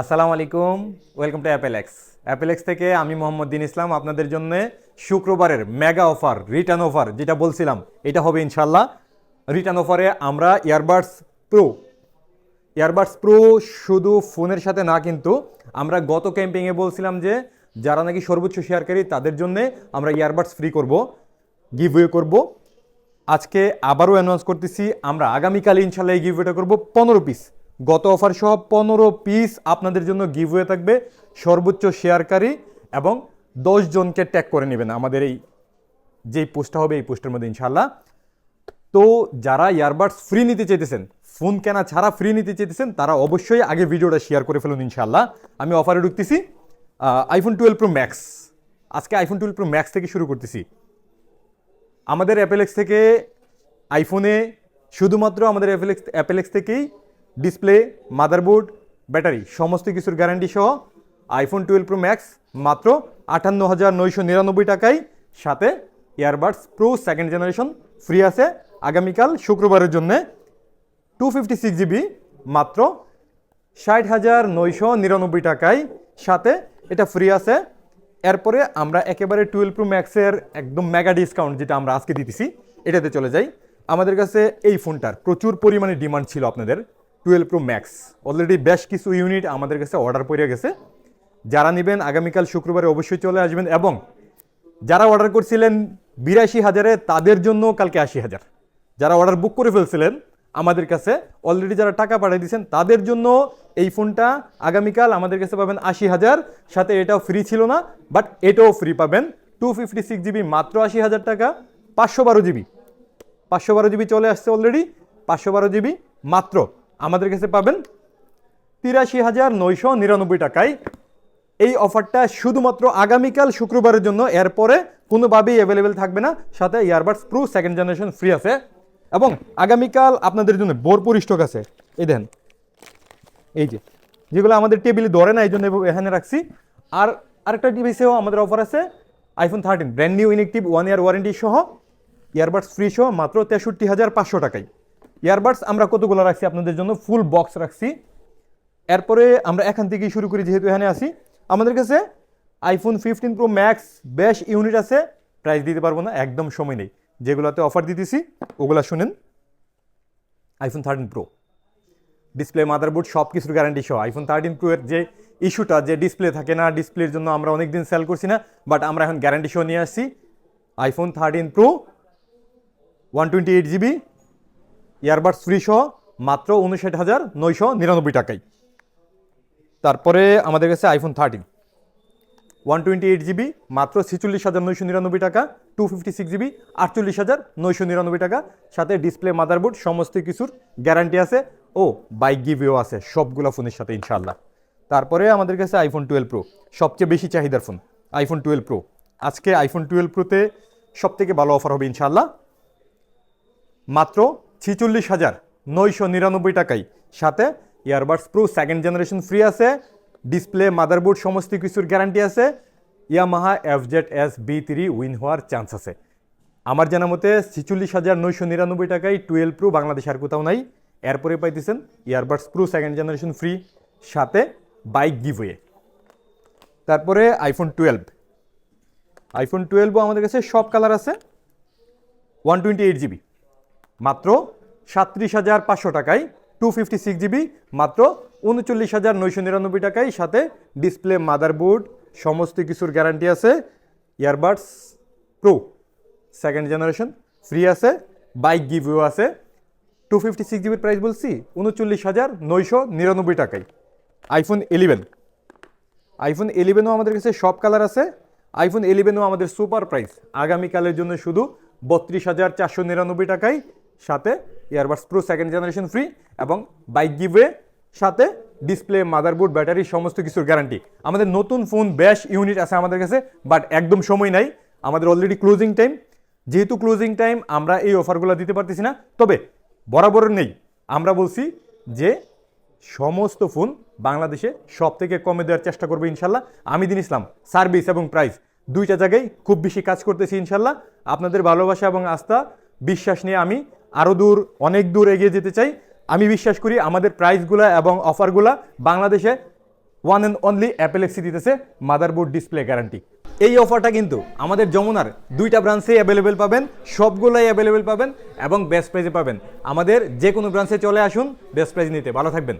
আসসালামু আলাইকুম welcome to অ্যাপেলেক্স অ্যাপেলেক্স থেকে আমি মোহাম্মদ দিন ইসলাম, আপনাদের জন্য শুক্রবারের মেগা অফার রিটার্ন অফার যেটা বলছিলাম, এটা হবে ইনশাল্লাহ রিটার্ন অফারে আমরা ইয়ারবাডস প্রো ইয়ারবাডস প্রো শুধু ফোনের সাথে না কিন্তু আমরা গত ক্যাম্পিংয়ে বলছিলাম যে, যারা নাকি সর্বোচ্চ শেয়ারকারী, তাদের জন্য আমরা ইয়ারবাডস ফ্রি করব গিভওয়ে করব। আজকে আবারও অ্যানাউন্স করতেছি, আমরা আগামীকাল ইনশাল্লাহ এই গিভওয়েটা করব পনেরো পিস গত অফার সহ পনেরো পিস আপনাদের জন্য গিভওয়ে থাকবে। সর্বোচ্চ শেয়ারকারী এবং জনকে ট্যাগ করে নেবেন আমাদের এই, যেই পোস্টটা হবে এই পোস্টের মধ্যে ইনশাল্লাহ তো যারা ইয়ারবাডস ফ্রি নিতে চাইতেছেন ফোন কেনা ছাড়া ফ্রি নিতে চাইতেছেন, তারা অবশ্যই আগে ভিডিওটা শেয়ার করে ফেলুন ইনশাল্লাহ আমি অফারে ঢুকতেছি। আইফোন টুয়েলভ প্রো ম্যাক্স আজকে আইফোন টুয়েলভ প্রো ম্যাক্স থেকে শুরু করতেছি। আমাদের অ্যাপেলেক্স থেকে আইফোনে শুধুমাত্র আমাদের অ্যাপেলেক্স অ্যাপেলেক্স থেকেই ডিসপ্লে, মাদারবোর্ড, ব্যাটারি, সমস্ত কিছুর গ্যারান্টি সহ আইফোন টুয়েলভ প্রো ম্যাক্স মাত্র আটান্ন হাজার নয়শো নিরানব্বই টাকায়। সাথে earbuds pro second generation free আছে আগামীকাল শুক্রবারের জন্যে। টু ফিফটি সিক্স জিবি মাত্র ষাট হাজার নয়শো নিরানব্বই টাকায়। সাথে এটা ফ্রি আছে। এরপরে আমরা একেবারে টুয়েলভ প্রো ম্যাক্সের একদম মেগা ডিসকাউন্ট যেটা আমরা আজকে দিতেছি, এটাতে চলে যাই। আমাদের কাছে এই ফোনটার প্রচুর পরিমাণে ডিমান্ড ছিল আপনাদের। টুয়েলভ প্রো ম্যাক্স অলরেডি বেশ কিছু ইউনিট আমাদের কাছে অর্ডার পড়ে গেছে। যারা নেবেন, আগামীকাল শুক্রবারে অবশ্যই চলে আসবেন এবং যারা অর্ডার করছিলেন বিরাশি হাজারে, তাদের জন্য কালকে আশি হাজার। যারা অর্ডার বুক করে ফেলছিলেন, আমাদের কাছে অলরেডি যারা টাকা পাঠিয়ে দিয়েছেন, তাদের জন্য এই ফোনটা আগামীকাল আমাদের কাছে পাবেন আশি হাজার। সাথে এটাও ফ্রি ছিল না বাট এটাও ফ্রি পাবেন। টু ফিফটি সিক্স জিবি মাত্র আশি হাজার টাকা, পাঁচশো বারো জিবি পাঁচশো বারো জিবি চলে আসছে অলরেডি পাঁচশো বারো জিবি মাত্র। আমাদের কাছে পাবেন তিরাশি হাজার নয়শো নিরানব্বই টাকায়। এই অফারটা শুধুমাত্র আগামীকাল শুক্রবারের জন্য, এরপরে কোনোভাবেই অ্যাভেলেবেল থাকবে না। সাথে earbuds pro second generation free আছে। এবং আগামীকাল আপনাদের জন্য ভরপুর স্টক আছে। এই দেন এই যে, যেগুলো আমাদের টেবিলে ধরে না, এই জন্য এখানে রাখছি। আর আরেকটা ডিভাইসেও আমাদের অফার আছে iPhone thirteen brand new inactive one year warranty সহ ইয়ারবাডস ফ্রি সহ মাত্র তেষট্টি হাজার পাঁচশো টাকায়। ইয়ারবাডস আমরা কতগুলো রাখছি আপনাদের জন্য? ফুল বক্স রাখছি। এরপরে আমরা এখান থেকেই শুরু করি, যেহেতু এখানে আসি আমাদের কাছে আইফোন ফিফটিন প্রো ম্যাক্স বেশ ইউনিট আছে। প্রাইস দিতে পারব না, একদম সময় নেই। যেগুলোতে অফার দিতেছি, ওগুলা শুনেন। IPhone thirteen pro display motherboard সব কিছুর গ্যারান্টি সহ। আইফোন থার্টিন প্রো এর যে ইস্যুটা যে ডিসপ্লে থাকে না ডিসপ্লের জন্য আমরা অনেকদিন সেল করছি না বাট আমরা এখন গ্যারান্টি সহ নিয়ে আসছি। IPhone thirteen pro one twenty eight GB earbuds free সহ মাত্র উনষাট হাজার নয়শো নিরানব্বই টাকায়। তারপরে আমাদের কাছে iPhone thirteen one twenty eight GB মাত্র ছেচল্লিশ হাজার নয়শো নিরানব্বই টাকা টু ফিফটি সিক্স জিবি আটচল্লিশ হাজার নয়শো নিরানব্বই টাকা। সাথে ডিসপ্লে মাদারবোর্ড সমস্ত কিছুর গ্যারান্টি আছে। ও বাইক গিভিও আছে, সবগুলো ফোনের সাথে ইনশাল্লাহ তারপরে আমাদের কাছে আইফোন টুয়েলভ প্রো সবচেয়ে বেশি চাহিদার ফোন আইফোন টুয়েলভ প্রো আজকে আইফোন টুয়েলভ প্রোতে সব থেকে ভালো অফার হবে ইনশাল্লাহ মাত্র ছিচল্লিশ হাজার নয়শো নিরানব্বই টাকায়। সাথে earbuds pro second generation free আছে ডিসপ্লে মাদারবোর্ড সমস্ত কিছুর গ্যারান্টি আছে Yamaha F Z S B three win হওয়ার চান্স আছে। আমার জানা মতে ছিচল্লিশ হাজার নয়শো নিরানব্বই টাকায় টুয়েলভ প্রো বাংলাদেশ আর কোথাও নাই। এরপরে পাইতেছেন earbuds pro second generation free সাথে বাইক গিভওয়ে তারপরে আইফোন টুয়েলভ আইফোন টুয়েলভও আমাদের কাছে সব কালার আছে ওয়ান টোয়েন্টি এইট জিবি মাত্র সাত্রিশ হাজার পাঁচশো টাকায় টু ফিফটি সিক্স জিবি মাত্র উনচল্লিশ হাজার নয়শো নিরানব্বই টাকায়, সাথে ডিসপ্লে মাদারবোর্ড সমস্ত কিছুর গ্যারান্টি আছে earbuds pro second generation free আছে বাইক গিভিও আছে টু ফিফটি সিক্স জিবির প্রাইস বলছি, উনচল্লিশ হাজার নয়শো নিরানব্বই টাকায়। আইফোন ইলেভেন আইফোন ইলেভেনও আমাদের কাছে সব কালার আছে আইফোন ইলেভেনও আমাদের সুপার প্রাইস আগামীকালের জন্য শুধু বত্রিশ হাজার চারশো নিরানব্বই টাকায় সাথে earbuds pro second generation free এবং বাইক গিভওয়ে সাথে ডিসপ্লে মাদারবোর্ড ব্যাটারি সমস্ত কিছুর গ্যারান্টি আমাদের নতুন ফোন বেশ ইউনিট আছে আমাদের কাছে বাট একদম সময় নাই। আমাদের অলরেডি ক্লোজিং টাইম যেহেতু ক্লোজিং টাইম আমরা এই অফারগুলো দিতে পারতেছি না। তবে বরাবর নেই। আমরা বলছি যে সমস্ত ফোন বাংলাদেশে সব থেকে কমে দেওয়ার চেষ্টা করব ইনশাল্লাহ। আমি দিন ইসলাম সার্ভিস এবং প্রাইস দুইটা জায়গায় খুব বেশি কাজ করতেছি ইনশাল্লাহ। আপনাদের ভালোবাসা এবং আস্থা, বিশ্বাস নিয়ে আমি আরও দূর, অনেক দূর এগিয়ে যেতে চাই। আমি বিশ্বাস করি আমাদের প্রাইসগুলো এবং অফারগুলো বাংলাদেশে ওয়ান অ্যান্ড অনলি অ্যাপেলেক্সি দিতেছে মাদারবোর্ড ডিসপ্লে গ্যারান্টি এই অফারটা কিন্তু আমাদের যমুনার দুইটা ব্রাঞ্চেই অ্যাভেলেবেল পাবেন, সবগুলোই অ্যাভেলেবেল পাবেন এবং বেস্ট প্রাইজে পাবেন। আমাদের যে কোনো ব্রাঞ্চে চলে আসুন বেস্ট প্রাইজ নিতে। ভালো থাকবেন।